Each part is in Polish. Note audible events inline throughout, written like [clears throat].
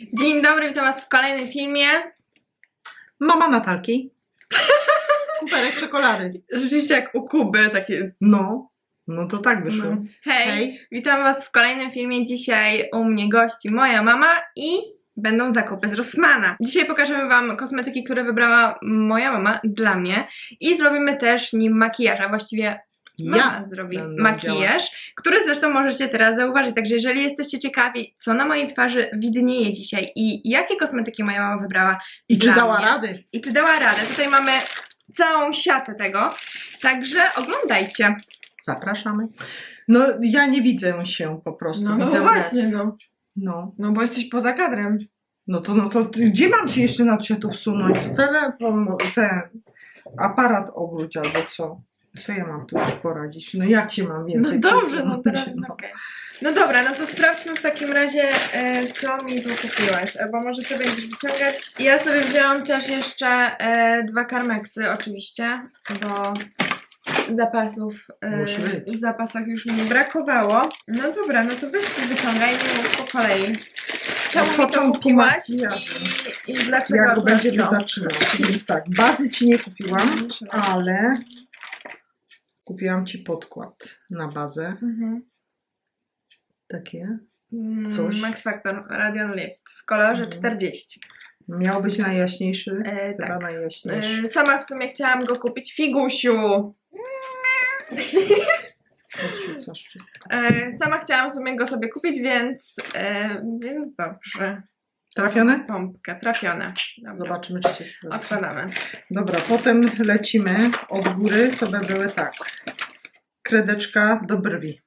Dzień dobry, witam Was w kolejnym filmie. Mama Natalki. [laughs] Kuperek czekolady. Rzeczywiście jak u Kuby, takie... No, no to tak wyszło. No. Hej, Hej. witam Was w kolejnym filmie. Dzisiaj u mnie gości moja mama i będą zakupy z Rossmana. Dzisiaj pokażemy Wam kosmetyki, które wybrała moja mama dla mnie i zrobimy też nim makijaż, a właściwie mama zrobi makijaż, który zresztą możecie teraz zauważyć. Także jeżeli jesteście ciekawi, co na mojej twarzy widnieje dzisiaj i jakie kosmetyki moja mama wybrała I czy dała mnie, rady? i czy dała radę. Tutaj mamy całą siatę tego, także oglądajcie. Zapraszamy. No ja nie widzę się po prostu. No, no właśnie, no. No, No bo jesteś poza kadrem. no to, no to gdzie mam się jeszcze na się tu wsunąć? Telefon, ten aparat obróć albo co? Co ja mam tu już poradzić? No jak się mam No więcej dobrze, przesunąć? no [laughs] teraz jest okej. No dobra, no to sprawdźmy w takim razie, e, co mi tu kupiłaś. Albo może ty będziesz wyciągać. Ja sobie wzięłam też jeszcze e, dwa karmeksy, oczywiście, bo zapasów e, w zapasach już mi brakowało. No dobra, no to weź tu wyciągaj mów po kolei. Czemu Od mi to kupiłaś i, i dlaczego Jak go będziemy to? zaczynać? Więc tak, bazy ci nie kupiłam, ale kupiłam ci podkład na bazę. Mhm. Takie. Mm, Coś. Max Factor Radiant Lift w kolorze Mhm. 40. Miał być najjaśniejszy. E, Chyba tak. najjaśniejszy. E, sama w sumie chciałam go kupić. Figusiu! Odrzucasz wszystko. E, sama chciałam w sumie go sobie kupić, więc, e, więc dobrze. Trafione? Pompkę, trafione. Dobra. Zobaczymy, czy się sprawdzi. Odkładamy. Dobra, potem lecimy od góry. To by były tak. Kredeczka do brwi.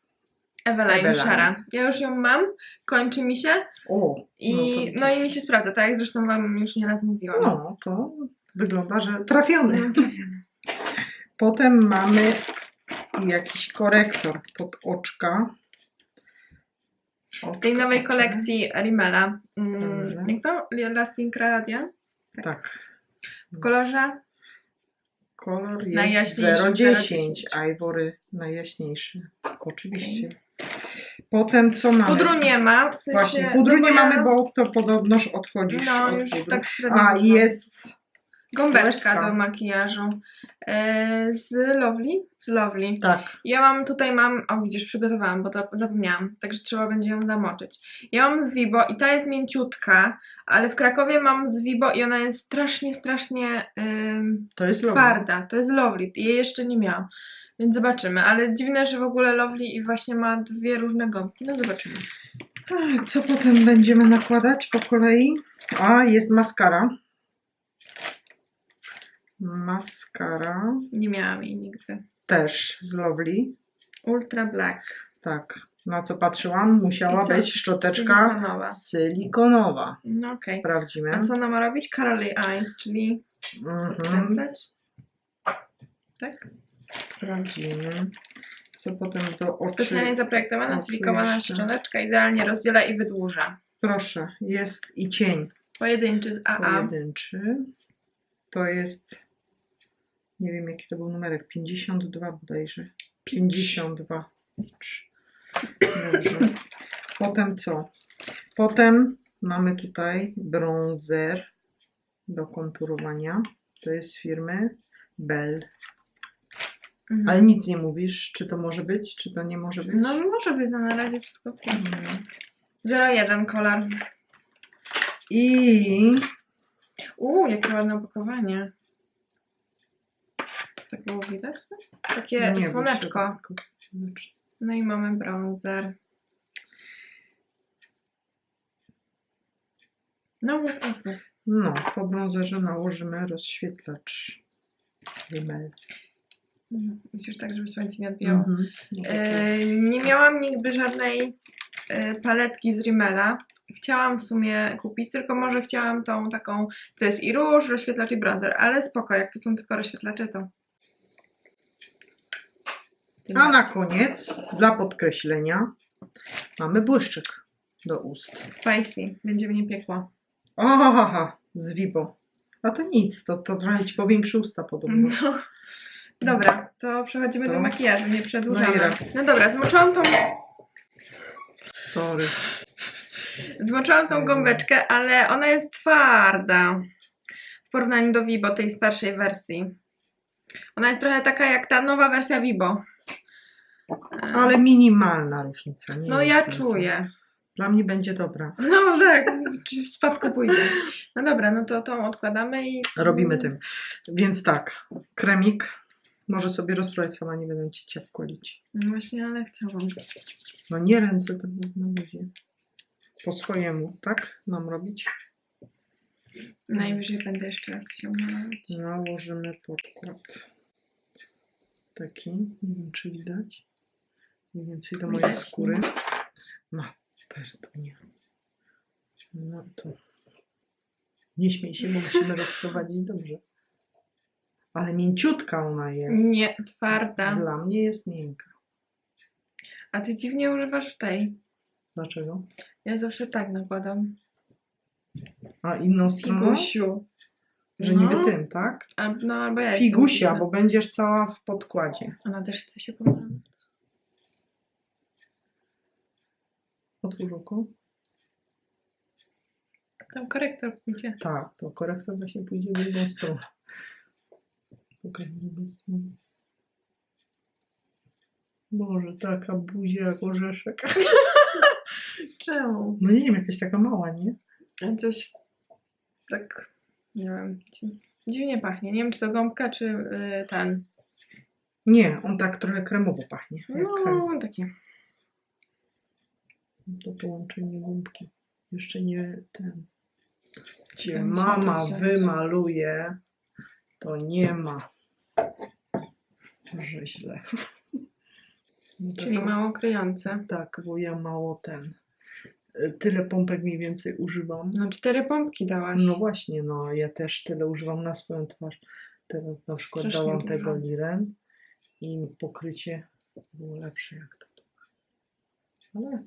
Eveline, szara. Ja już ją mam, kończy mi się O, i no, to, i mi się sprawdza, tak jak zresztą wam już nieraz mówiłam. no to wygląda, że trafiony. No, trafione. Potem mamy jakiś korektor pod oczka. Z tej nowej kolekcji Rimmela. Mm, jak to? Lasting Radiance? Tak. W kolorze? Kolor jest Najjaśniejszy, 010, Ivory najjaśniejszy. Oczywiście. Potem co mamy? Pudru nie ma. W sensie, Właśnie, pudru no nie ja- mamy, bo to podobnoż odchodzisz No, od już pudru. tak średnio. A, jest Gąbeczka do makijażu. E, z Lovely? Z Lovely. tak. Ja mam tutaj mam, o widzisz, przygotowałam, bo to zapomniałam, także trzeba będzie ją zamoczyć. Ja mam z Vibo i ta jest mięciutka, ale w Krakowie mam z Vibo i ona jest strasznie, strasznie ym, To jest twarda. To jest Lovely, jej jeszcze nie miałam. Więc zobaczymy, ale dziwne, że w ogóle Lovely i właśnie ma dwie różne gąbki. No zobaczymy. Ach, Co potem będziemy nakładać po kolei? A, jest maskara. Maskara Nie miałam jej nigdy. też z Lovely. Ultra Black. Tak. Na co patrzyłam? Musiała I co? być szczoteczka Silikonowa. silikonowa. No okej. Sprawdzimy. A co ona ma robić? Caroly Eyes, czyli Mhm. Tak? Sprawdzimy. Co potem do oczy? Specjalnie zaprojektowana, Oczy silikowana jeszcze. szczoteczka idealnie rozdziela i wydłuża. Proszę, jest i cień Pojedynczy z AA. pojedynczy. To jest, nie wiem jaki to był numerek, 52 bodajże. 52. Dobrze. Potem co? Potem mamy tutaj bronzer do konturowania. To jest z firmy Bell. Mhm. Ale nic nie mówisz, czy to może być, czy to nie może być? No może być, no na razie wszystko pięknie. Mm. 01 kolor. I Uuu, jakie ładne opakowanie. Tak było widać? Takie Nie, bo słoneczko. No i mamy bronzer. No. No, po bronzerze nałożymy rozświetlacz Rimmel. Musisz tak, żeby słońce nie odbijało. Mhm. E, nie miałam nigdy żadnej e, paletki z Rimmela. Chciałam w sumie kupić, tylko może chciałam tą taką, to jest i róż, rozświetlacz i bronzer, ale spoko, jak to są tylko rozświetlacze, to... A na koniec, dla podkreślenia, mamy błyszczyk do ust. Spicy, będzie mnie piekło. O, ha, ha, ha, z Vibo. A to nic, to, to trochę ci powiększy usta podobno. No. Dobra, to przechodzimy To- do makijażu, nie przedłużamy. No i No dobra, zmoczyłam tą Sorry. Zmoczyłam tą gąbeczkę, ale ona jest twarda w porównaniu do Vibo, tej starszej wersji. Ona jest trochę taka jak ta nowa wersja Vibo. Ale minimalna różnica. Nie No jest ja czuję. Dla mnie będzie dobra. No tak, czy w spadku pójdzie. No dobra, no to tą odkładamy i... Robimy tym. Więc tak, kremik. Może sobie rozprawić sama, nie będę ci cię wkolić. No właśnie, ale chciałam. No nie ręce, to na luzie. Po swojemu, tak? Mam robić? Najwyżej będę jeszcze raz się malować. Nałożymy podkład. Taki, nie wiem czy widać. Mniej więcej do mojej Widać, skóry. No, też to nie. No to. Nie śmiej się, bo musimy rozprowadzić dobrze. Ale mięciutka ona jest. Nie, twarda. Dla mnie jest miękka. A ty dziwnie używasz tej. Dlaczego? Ja zawsze tak nakładam. A inną stroną? Figusiu. Że No. niby tym, tak? Al, no albo ja Figusia, bo będziesz cała w podkładzie. Ona też chce się pomalować. Otwórz oko. Tam korektor pójdzie. Tak, to korektor właśnie pójdzie w drugą stronę. Pokaż w drugą stronę. Boże, taka buzia jak orzeszek. [laughs] Czemu? No nie wiem, jakaś taka mała, nie? A Coś tak, nie wiem, dzi- dziwnie pachnie. Nie wiem, czy to gąbka, czy y, ten. Nie, on tak trochę kremowo pachnie. Jak krem. No, taki. To połączenie gąbki. Jeszcze nie ten. Gdzie Będzie mama wymaluje, to nie ma. Że źle. [laughs] No Czyli tak, mało kryjące. Tak, bo ja mało ten. y, Tyle pompek mniej więcej używam. No, cztery pompki dałaś. No właśnie, no ja też tyle używam na swoją twarz. Teraz na przykład Strasznie dałam dużo. tego liren i pokrycie było lepsze jak to. Ale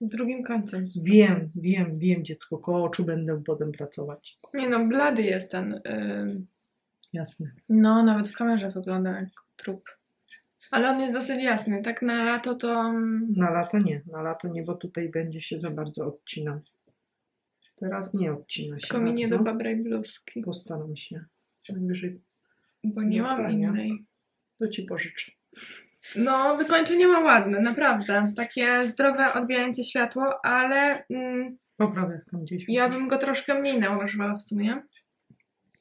Drugim końcem. wiem, wiem, wiem dziecko, koło oczu będę potem pracować. Nie no, blady jest ten. y, Jasne. No, nawet w kamerze wygląda jak trup. Ale on jest dosyć jasny. Tak na lato to. mm, Na lato nie, na lato nie, bo tutaj będzie się za bardzo odcinał. Teraz nie odcina się Tylko mi nie do babrej bluzki. Postaram się. Najwyżej Bo nie mam innej. to ci pożyczę. No, wykończenie ma ładne, naprawdę. Takie zdrowe, odbijające światło, ale mm, Poprawię tam gdzieś. ja bym go troszkę mniej nałożyła w sumie.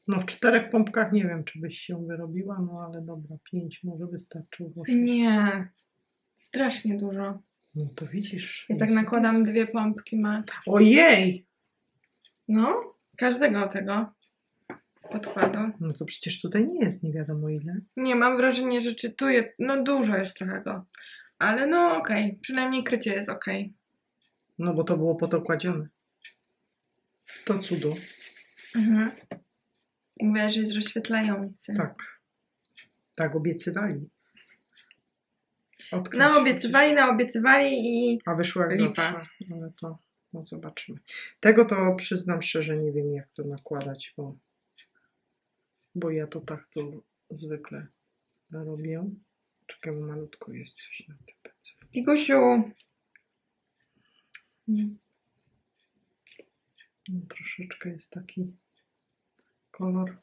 No w czterech pompkach nie wiem, czy byś się wyrobiła, no ale dobra, pięć może wystarczyło. Nie, strasznie dużo. No to widzisz. Ja tak jest- nakładam dwie pompki max. Ojej! No, każdego tego podkładu. No to przecież tutaj nie jest nie wiadomo ile. Nie, mam wrażenie, że czytuję, no dużo jest trochę go. Ale no okej, przynajmniej krycie jest okej. No bo to było po to kładzione. To cudo. Mhm. Mówię, że jest rozświetlający. Tak. Tak obiecywali. Odkryć Naobiecywali, naobiecywali i A wyszło jak Lipa. zawsze. Ale to no zobaczymy. Tego to przyznam szczerze, nie wiem jak to nakładać, bo, bo ja to tak to zwykle robię. Czekaj, malutko jest coś na tym pędzu. Pigusiu. No, troszeczkę jest taki kolor.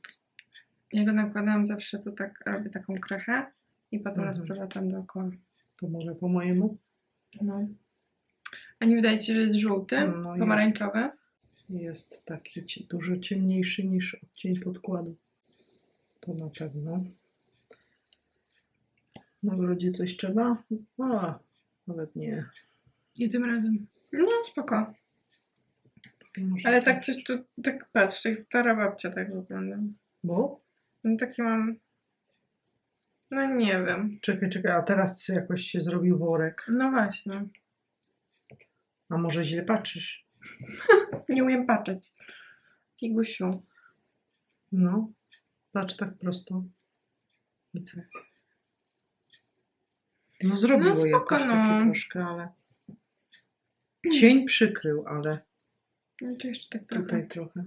Ja go nakładam zawsze tu tak, robię taką krechę i potem Mhm. rozprowadzam dookoła. To może po mojemu No. A nie wydaje ci się, że jest żółty, No, jest. pomarańczowy? jest taki ci- dużo ciemniejszy niż odcień podkładu. To na pewno. Na brodzie coś trzeba? A, nawet nie. Nie tym razem. No, spoko. Może Ale tak coś tu, tak patrz, jak stara babcia tak wygląda. Bo? No taki mam... No nie wiem. Czekaj, czekaj, a teraz jakoś się zrobił worek. No właśnie. A może źle patrzysz? [laughs] Nie umiem patrzeć. Figusiu. No, patrz tak prosto. I co? No zrobiło No jakoś no. troszkę, ale... Cień przykrył, ale No to jeszcze tak trochę. tutaj trochę.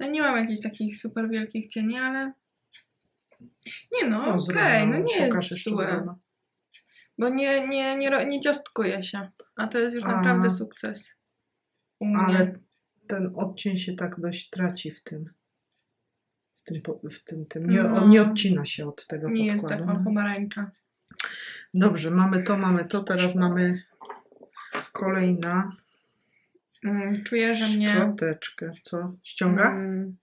No nie mam jakichś takich super wielkich cieni, ale... Nie no, O, okej, no zrobiło. nie jest złe. Bo nie, nie, nie, nie ciastkuje się. A to jest już A. naprawdę sukces. U mnie. Ale ten odcień się tak dość traci w tym. W tym, w tym, tym. Nie, No. On nie odcina się od tego nie jest podkładu. taką pomarańcza. Dobrze, mamy to, mamy to. Teraz mamy kolejna Mm, czuję, że mnie. szczoteczkę. Co? Ściąga? Mm,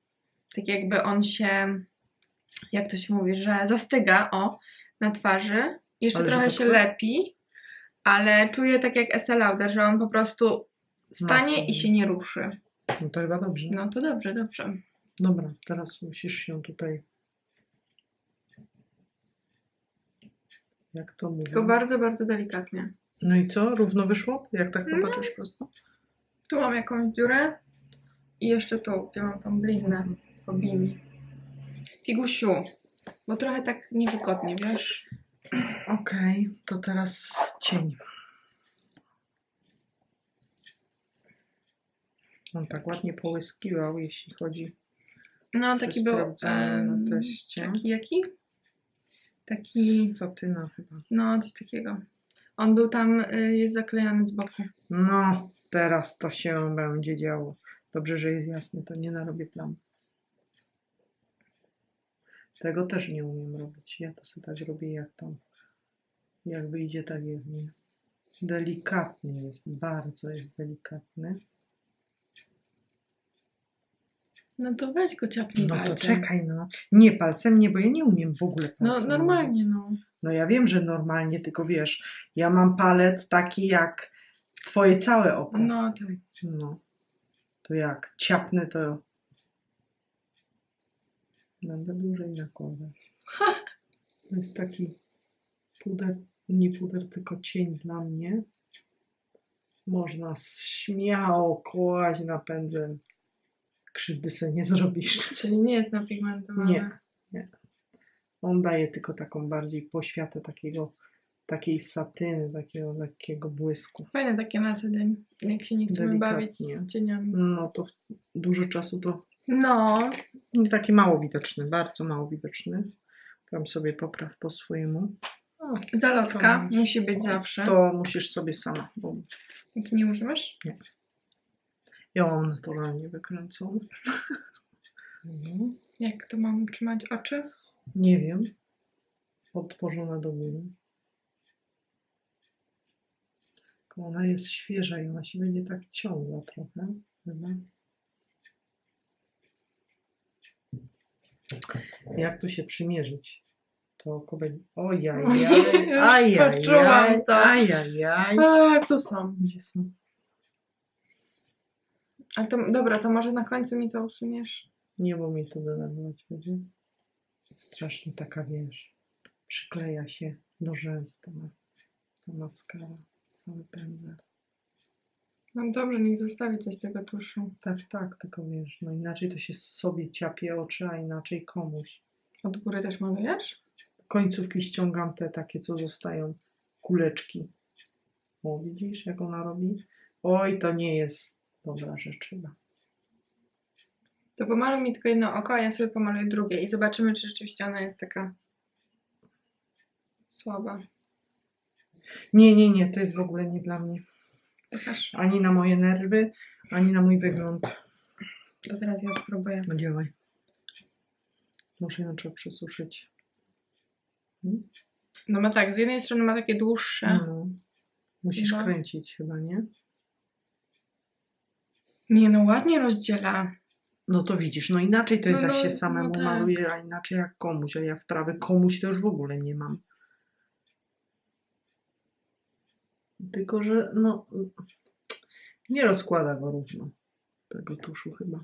tak jakby on się, jak to się mówi, że zastyga, o, na twarzy. Jeszcze Ale trochę tak się lepi, ale czuję tak jak Estee Lauder, że on po prostu stanie Masą. i się nie ruszy. No to chyba dobrze. No to dobrze, dobrze. Dobra, teraz musisz się tutaj. Jak to mówię? Tylko bardzo, bardzo delikatnie. No i co? Równo wyszło? Jak tak No. popatrzysz prosto? Tu mam jakąś dziurę i jeszcze tu, gdzie mam tą bliznę po bini. Figusiu, bo trochę tak niewygodnie, wiesz? Okej, to teraz cień. On tak ładnie połyskiwał, jeśli chodzi No taki był, em, teście. taki jaki? Taki, Satyna chyba. no coś takiego. On był tam, y, jest zaklejany z boku. No, teraz to się będzie działo. Dobrze, że jest jasny, to nie narobię plam. Tego też nie umiem robić. Ja to sobie tak robię, jak tam. Jak wyjdzie, tak jest. Nie? Delikatny jest, bardzo jest delikatny. No to weź go ciapnij No to palcem. czekaj, no. Nie palcem, nie, bo ja nie umiem w ogóle palcem. No normalnie, no. No ja wiem, że normalnie, tylko wiesz, ja mam palec taki jak twoje całe oko. No tak. No. To jak? Ciapnę to. Będę dłużej nakładać. To jest taki puder, nie puder, tylko cień dla mnie. Można śmiało kłaść na pędzel. Krzywdy sobie nie zrobisz. [laughs] Czyli nie jest napigmentowany. Nie, nie. On daje tylko taką bardziej poświatę takiego, takiej satyny, takiego lekkiego błysku. Fajne takie na co dzień, jak się nie chcemy bawić z cieniami. No to dużo czasu to No, taki mało widoczny, bardzo mało widoczny. Tam sobie popraw po swojemu. O, zalotka musi być zawsze. to musisz sobie sama, bo Ty nie używasz? Ja mam naturalnie wykręcony. Mhm. Jak to mam trzymać oczy? Nie wiem. Otworzona do góry. Ona jest świeża i ona się będzie tak ciągła trochę. Chyba. Jak tu się przymierzyć? To będzie... Ojajaj, ajajaj, ajajaj. A, tu są. Gdzie są? A to, dobra, to może na końcu mi to usuniesz? Nie, bo mi to denerwować będzie. Strasznie taka, wiesz, przykleja się do rzęs ta, ta maskara, cały pędzel. No dobrze, niech zostawi coś tego tuszu. Tak, tak, tylko wiesz, no inaczej to się sobie ciapie oczy, a inaczej komuś. Od góry też malujesz? Końcówki ściągam te takie, co zostają, kuleczki. O, widzisz, jak ona robi? Oj, to nie jest dobra rzecz chyba. To pomaluj mi tylko jedno oko, a ja sobie pomaluję drugie i zobaczymy, czy rzeczywiście ona jest taka słaba. Nie, nie, nie, to jest w ogóle nie dla mnie. Pokaż. Ani na moje nerwy, ani na mój wygląd. To teraz ja spróbuję. No działaj. Muszę ją trzeba przesuszyć. Hmm? No ma tak, z jednej strony ma takie dłuższe. No. Musisz No. kręcić chyba, nie? Nie no, ładnie rozdziela. No to widzisz, no inaczej to jest No, jak no, się no samemu tak. maluje, a inaczej jak komuś, a ja wprawy komuś to już w ogóle nie mam. Tylko, że no nie rozkłada go równo tego tuszu chyba.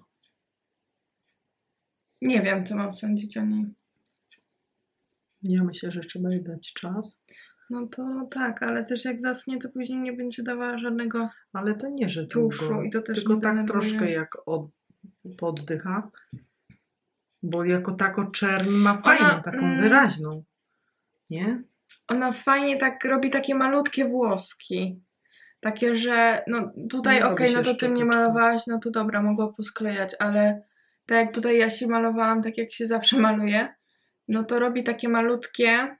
Nie wiem, co mam sądzić o niej. Ja myślę, że trzeba jej dać czas, No to tak, ale też jak zasnie, to później nie będzie dawała żadnego ale to nie, że tuszu długo. i to też Tylko nie tak denerwuje. troszkę jak od, poddycha. Bo jako tako czerń ma fajną, Ona, taką mm, wyraźną. Nie? Ona fajnie tak robi takie malutkie włoski. Takie, że no tutaj Nie okej, robi no to ty mnie malowałaś, no to dobra, mogła posklejać, ale tak jak tutaj ja się malowałam, tak jak się zawsze [laughs] maluje, no to robi takie malutkie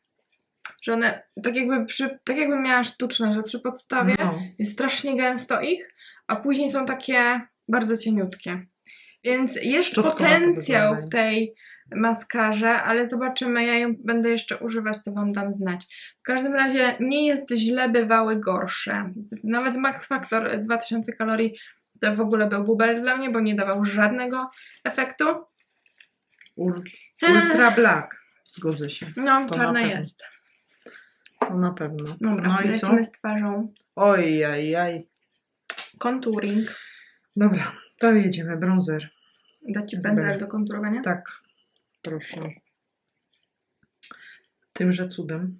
że one tak jakby, przy, tak jakby miała sztuczne, że przy podstawie No. jest strasznie gęsto ich, a później są takie bardzo cieniutkie. Więc jest potencjał w tej maskarze, ale zobaczymy, ja ją będę jeszcze używać, to Wam dam znać. W każdym razie nie jest źle, bywały gorsze. Nawet Max Factor 2000 kalorii to w ogóle był bubel dla mnie, bo nie dawał żadnego efektu. Ul- Ultra Black. Zgodzę się. No, To czarna jest. To na pewno. Dobra, no i co? lecimy z twarzą. Oj, aj, aj. Contouring. Dobra, to jedziemy. Bronzer. Da Ci pędzel do konturowania? Tak, proszę. Tymże cudem.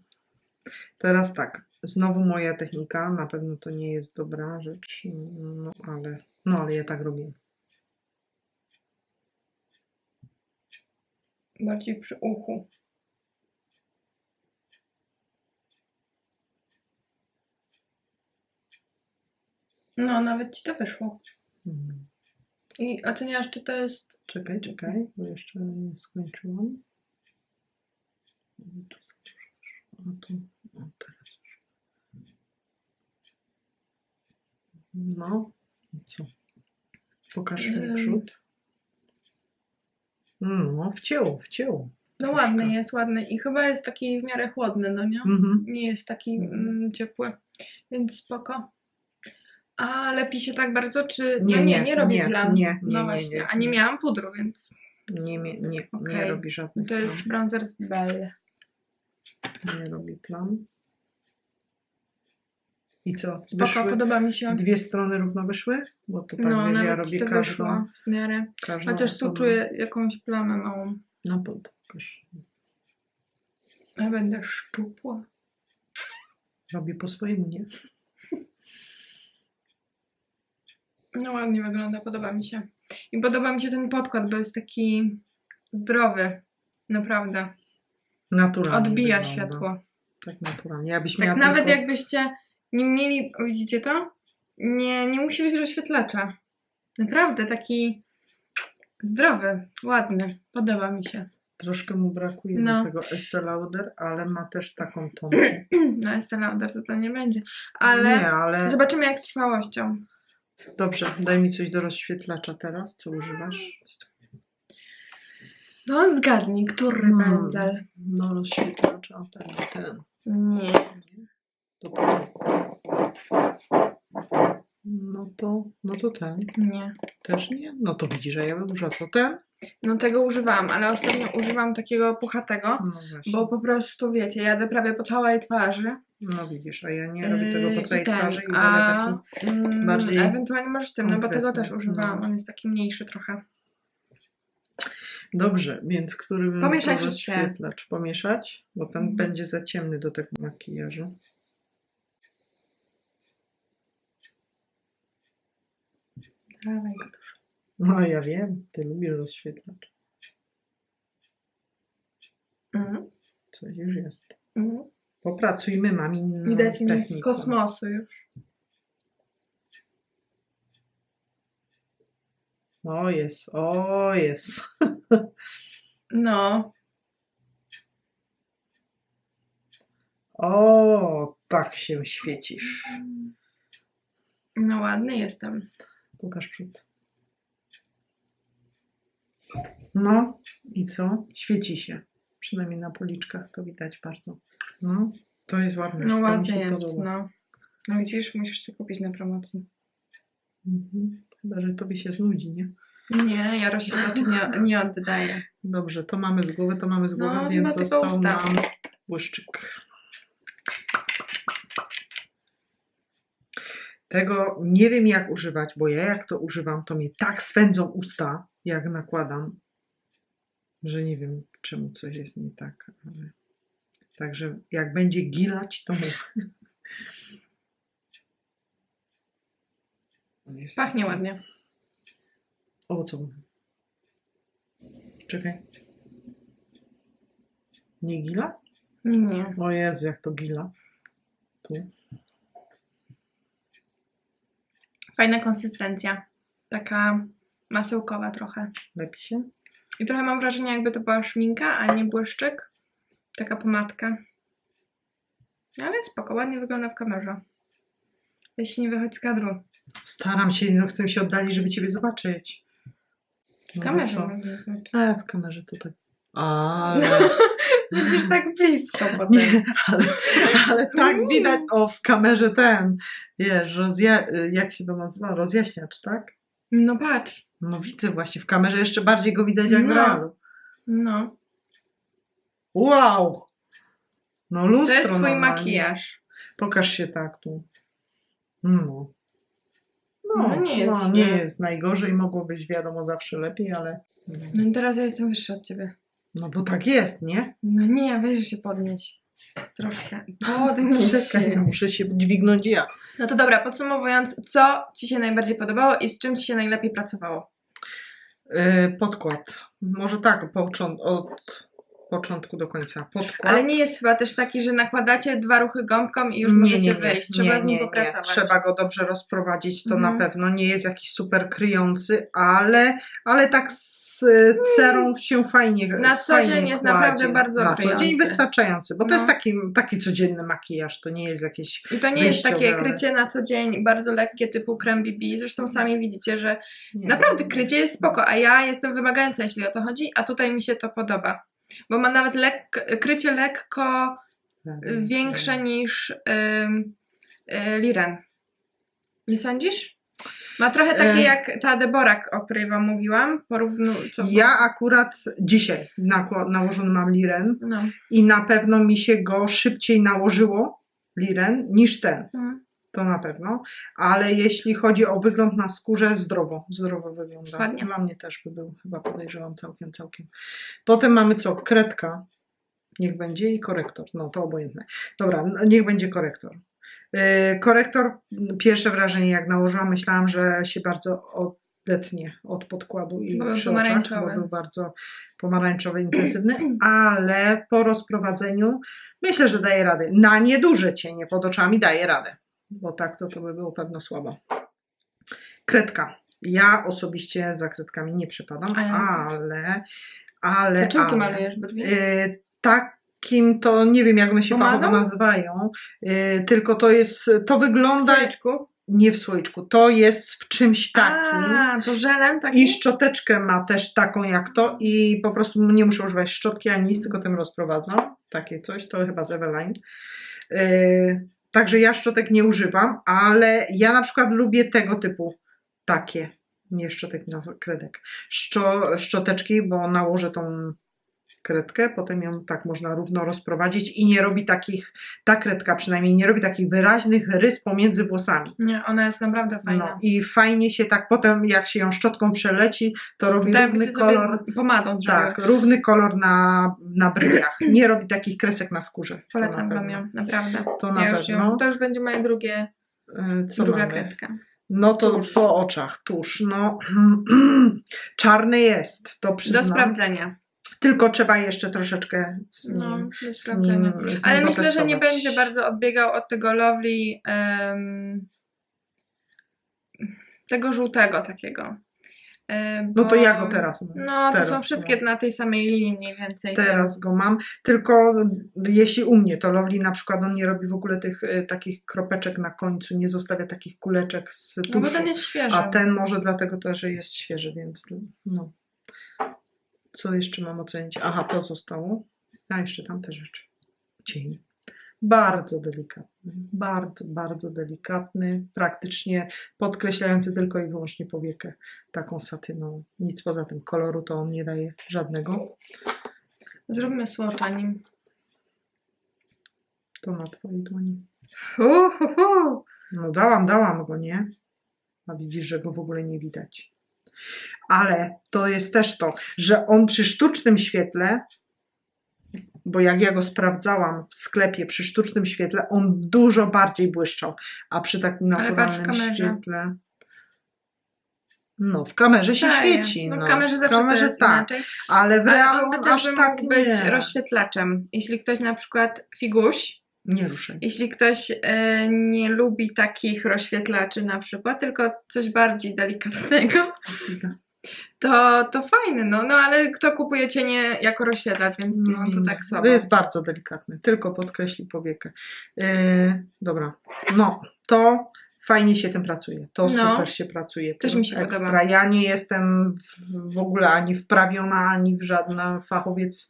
Teraz tak, znowu moja technika, na pewno to nie jest dobra rzecz, no ale, no ale ja tak robię. Bardziej przy uchu. No, nawet Ci to wyszło. Mhm. I oceniasz, czy to jest... Czekaj, czekaj, bo jeszcze nie skończyłam. Tu A tu, o teraz już. No, i co? Pokaż um. przód. No, wcięło, wcięło. No ładny jest, ładny. I chyba jest taki w miarę chłodny, no nie? Mhm. Nie jest taki mm, ciepły, więc spoko. A lepi się tak bardzo, czy... Nie, no nie, nie, nie robi nie, plam. nie, nie, no nie, właśnie, nie. a nie miałam pudru, więc Nie, nie, nie, nie Okej. robi żadnych to jest bronzer z Belle. Nie robi plam. I co? Spoko, Wyszły? podoba mi się. Dwie strony równo wyszły? Bo to tak, no, wiesz, ja robię każdą, wyszło w miarę. Chociaż tu osobno. czuję jakąś plamę małą. No pokaż. Ja będę szczupła. Robi po swojemu, nie? No ładnie wygląda, podoba mi się. I podoba mi się ten podkład, bo jest taki zdrowy. Naprawdę. Naturalnie Odbija wygląda. światło. Tak naturalnie. Jakbyś Tak miała nawet tylko... jakbyście nie mieli, widzicie to? Nie, nie musi być rozświetlacza. Naprawdę taki zdrowy, ładny. Podoba mi się. Troszkę mu brakuje No. tego Estee Lauder, ale ma też taką [clears throat] tonę. No Estee Lauder to, to nie będzie. Ale Nie, ale... zobaczymy jak z trwałością. Dobrze, daj mi coś do rozświetlacza teraz. Co używasz? No zgadnij, który Hmm. pędzel. No rozświetlacza, ten, ten. Nie. Potem. No to, no to ten. Nie. Też nie? No to widzisz, a ja bym użyła ten. No tego używałam, ale ostatnio używam takiego puchatego, No właśnie. bo po prostu wiecie, jadę prawie po całej twarzy. No widzisz, a ja nie robię tego Yy, po całej i ten, twarzy i a, wolę taki... mm, bardziej Ewentualnie możesz tym, no bo tego też używałam. no. On jest taki mniejszy trochę. Dobrze, więc który wszystkie. rozświetlacz? Pomieszać? Bo ten Mhm. będzie za ciemny do tego makijażu. Dawaj go. No ja wiem, ty lubisz rozświetlacz. Mhm. Coś już jest. Mhm. Popracujmy, mam inną Widać mnie z techniką. kosmosu już. O jest, o jest. [laughs] No, O, tak się świecisz. no ładny jestem. Pokaż przód. No i co? Świeci się. Przynajmniej na policzkach to widać bardzo. No, to jest ładne. No się jest, no. No widzisz, musisz sobie kupić na promocji. Mhm. Chyba, że tobie się znudzi, nie? Nie, ja rozświetlaczy nie, nie oddaję. Dobrze, to mamy z głowy, to mamy z głowy, No, więc został nam błyszczyk. Tego nie wiem jak używać, bo ja jak to używam, to mnie tak swędzą usta, jak nakładam, że nie wiem czemu coś jest nie tak. Ale... Także jak będzie gilać, to mów. Jest Pachnie ładnie. Owocowy. Czekaj. Nie gila? Nie. O Jezu, jak to gila. Tu. Fajna konsystencja. Taka masełkowa trochę. Lepi się? I trochę mam wrażenie, jakby to była szminka, a nie błyszczyk. Taka pomadka. Ale spoko, ładnie wygląda w kamerze. Jeśli nie wychodź z kadru. Staram się, no chcę się oddalić, żeby ciebie zobaczyć. W No kamerze. zobaczyć. A, w kamerze tutaj. Ale, [laughs] Widzisz tak blisko potem. nie, ale, ale tak widać, o w kamerze ten, wiesz, rozja, jak się to nazywa, rozjaśniacz, tak? No patrz. No widzę właśnie, w kamerze jeszcze bardziej go widać jak w No. realu. No. Wow! No lustro To jest twój normalnie. makijaż. Pokaż się tak tu. No. No, No, nie jest no, nie źle. jest najgorzej, mogło być wiadomo zawsze lepiej, ale No i teraz ja jestem wyższa od ciebie. no bo tak jest, nie? No nie, weź się podnieść. Troszkę. Się. muszę się dźwignąć ja. No to dobra, podsumowując, co Ci się najbardziej podobało i z czym Ci się najlepiej pracowało? Yy, podkład. Może tak, począ- od początku do końca. Podkład. Ale nie jest chyba też taki, że nakładacie dwa ruchy gąbką i już Nie, możecie nie, nie, wyjść. Trzeba nie, z nim popracować. Trzeba go dobrze rozprowadzić, to Mhm. na pewno nie jest jakiś super kryjący, ale, ale tak z cerą się fajnie Na co fajnie dzień jest kładzie. naprawdę bardzo Na co dzień kryjący. wystarczający, bo to No. jest taki, taki codzienny makijaż, to nie jest jakieś... I to nie jest takie wyjściowe. krycie na co dzień, bardzo lekkie typu krem BB. Zresztą sami widzicie, że Nie. naprawdę krycie jest spoko, a ja jestem wymagająca, jeśli o to chodzi, a tutaj mi się to podoba. Bo ma nawet lek- krycie lekko y, większe niż ym, y, Liren. Nie sądzisz? Ma trochę takie E. jak ta Deborak, o której wam mówiłam. Porównu, co Ja akurat dzisiaj nałożony mam liren No. i na pewno mi się go szybciej nałożyło, liren, niż ten. Mm. To na pewno, ale jeśli chodzi o wygląd na skórze, zdrowo, zdrowo wygląda. Ładnie. Dla mnie też by był, chyba podejrzewam całkiem, całkiem. Potem mamy co? Kredka, niech będzie i korektor, no to obojętne. Dobra, no, niech będzie korektor. Yy, korektor, pierwsze wrażenie jak nałożyłam, myślałam, że się bardzo odetnie od podkładu i był przy oczach, bo był bardzo pomarańczowy, intensywny, ale po rozprowadzeniu myślę, że daje radę. Na nieduże cienie pod oczami daje radę, bo tak to, to by było pewno słabo. Kredka. Ja osobiście za kredkami nie przepadam, ale, ale, To czym ty ale, malujesz brwi? y, takim to nie wiem jak one się Pomadą? fachowo nazywają, y, tylko to jest, to wygląda Słoiczku? nie w słoiczku, to jest w czymś takim. A, to żelem takim? I szczoteczkę ma też taką jak to i po prostu nie muszę używać szczotki ani nic, tylko tym rozprowadzam. Takie coś, to chyba z Eveline. Yy, także ja szczotek nie używam, ale ja na przykład lubię tego typu takie, nie szczotek, no kredek. Szczo, szczoteczki, bo nałożę tą kredkę, potem ją tak można równo rozprowadzić i nie robi takich, ta kredka przynajmniej nie robi takich wyraźnych rys pomiędzy włosami. Nie, ona jest naprawdę fajna. No, I fajnie się tak potem, jak się ją szczotką przeleci, to robi jakby równy kolor. pomadą. Tak, równy kolor na, na brwiach. Nie robi takich kresek na skórze. Polecam wam ją, naprawdę. To na ja już ją, to już będzie moje drugie, Y, Co druga mamy? kredka. No to Tusz. po oczach, tuż. No, [clears throat] czarny jest, to Do przyznam. sprawdzenia. Tylko trzeba jeszcze troszeczkę z nim, No, do z nim, sprawdzenia. z nim Ale myślę, że nie będzie bardzo odbiegał od tego lovely, em, tego żółtego takiego. E, No to bo- ja go teraz mam. No, to teraz, są wszystkie no. na tej samej linii mniej więcej. Teraz go mam, tylko jeśli u mnie to Lovely na przykład on nie robi w ogóle tych y, takich kropeczek na końcu, nie zostawia takich kuleczek z tuszu. No bo ten jest świeży. A ten może dlatego też, że jest świeży, więc no. Co jeszcze mam ocenić? Aha, to zostało. A jeszcze tamte rzeczy. Cień. Bardzo delikatny. Bardzo, bardzo delikatny. Praktycznie podkreślający tylko i wyłącznie powiekę. Taką satyną. Nic poza tym. Koloru to on nie daje żadnego. Zróbmy słocza nim. To na twojej dłoni. Uhuhu. No dałam, dałam go, nie? A widzisz, że go w ogóle nie widać. Ale to jest też to, że on przy sztucznym świetle, bo jak ja go sprawdzałam w sklepie przy sztucznym świetle, on dużo bardziej błyszczał, a przy takim Ale naturalnym świetle. No, w kamerze się Daje. świeci. No, No, w kamerze zawsze w kamerze tak, inaczej. ale w Ale realu on też aż tak być nie. rozświetlaczem. Jeśli ktoś na przykład figuś, Nie ruszaj. jeśli ktoś e, nie lubi takich rozświetlaczy na przykład, tylko coś bardziej delikatnego, [laughs] To, to fajne, no, no ale kto kupuje cienie jako rozświetlacz, więc no to tak słabo. To jest bardzo delikatny, tylko podkreśli powiekę. Yy, dobra, no to fajnie się tym pracuje. To No. super się pracuje. Też tym mi się ekstra. podoba. Ja nie jestem w, w ogóle ani wprawiona, ani w żadna fachowiec,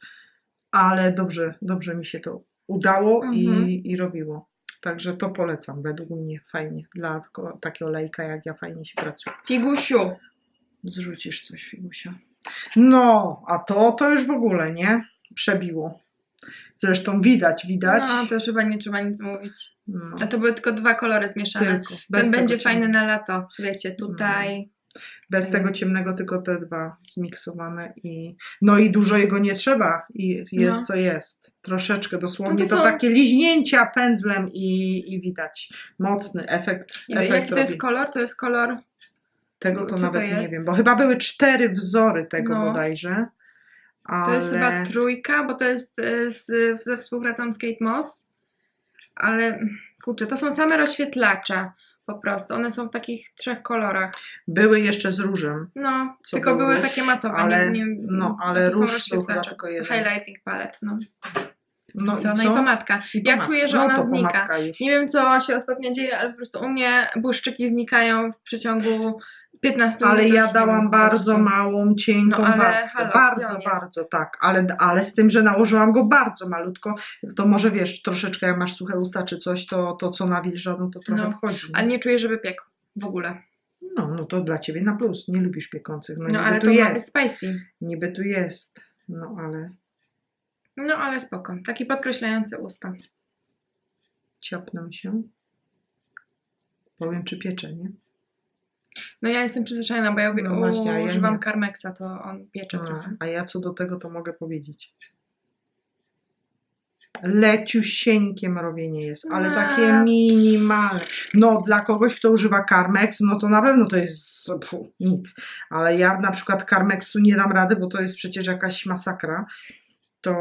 ale dobrze, dobrze mi się to udało Mhm. i, i robiło. Także to polecam, według mnie fajnie. Dla takiego lejka jak ja fajnie się pracuje. Figusiu. Zrzucisz coś, Figusia. No, a to to już w ogóle, nie? Przebiło. Zresztą widać, widać. No to już chyba nie trzeba nic mówić. No, A to były tylko dwa kolory zmieszane. tylko. Ten będzie fajny na lato. Wiecie, tutaj. Bez tego ciemnego, tylko te dwa zmiksowane i no i dużo jego nie trzeba i jest No. co jest. Troszeczkę, dosłownie No to, to są- takie liźnięcia pędzlem i, i widać mocny efekt. I efekt Jaki to robi. jest kolor? To jest kolor. Tego to co to nawet nie jest? wiem, bo chyba były cztery wzory tego No. bodajże. Ale... To jest chyba trójka, bo to jest e, z, ze współpracą z Kate Moss. Ale kurczę, to są same rozświetlacze. Po prostu. One są w takich trzech kolorach. Były jeszcze z różem. No, tylko był były takie matowe. ale- nie, nie, no, ale to róż chyba tylko jeden. Highlighting palette, no. No, Co? i No i pomadka. I Ja pomadka. czuję, że no, ona to znika. Nie wiem, co się ostatnio dzieje, ale po prostu u mnie błyszczyki znikają w przeciągu 15 minut. Ale ja dałam bardzo prostu. małą, cienką No, warstwę. halo, bardzo, jest? bardzo, tak. Ale, ale z tym, że nałożyłam go bardzo malutko, to może wiesz, troszeczkę jak masz suche usta czy coś, to, to co nawilża, no to trochę No, wchodzi. Ale nie czuję, żeby piekł. W ogóle. No, no to dla ciebie na plus. Nie lubisz piekących. No, No, ale tu to ma być jest. spicy. Niby tu jest. No ale No, ale spoko. Taki podkreślający usta. ciapnę się. Powiem, czy piecze, nie? No ja jestem przyzwyczajona, bo ja No właśnie, a ja używam nie. To on piecze A, trochę. a ja co do tego to mogę powiedzieć. Leciusieńkie mrowienie jest, ale A. takie minimalne. No, dla kogoś, kto używa Carmex, no to na pewno to jest nic. Ale ja na przykład Carmexu nie dam rady, bo to jest przecież jakaś masakra. To,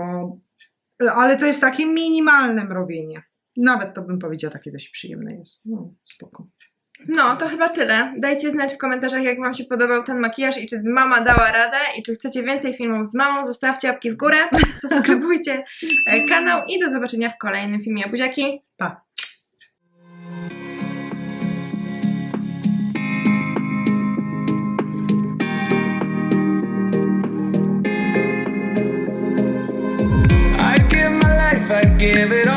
ale to jest takie minimalne mrowienie. Nawet to bym powiedziała, takie dość przyjemne jest. No, spoko. No, to chyba tyle. Dajcie znać w komentarzach, jak Wam się podobał ten makijaż i czy mama dała radę i czy chcecie więcej filmów z mamą. Zostawcie łapki w górę, [laughs] subskrybujcie e, kanał i do zobaczenia w kolejnym filmie. Buziaki! Pa! Give it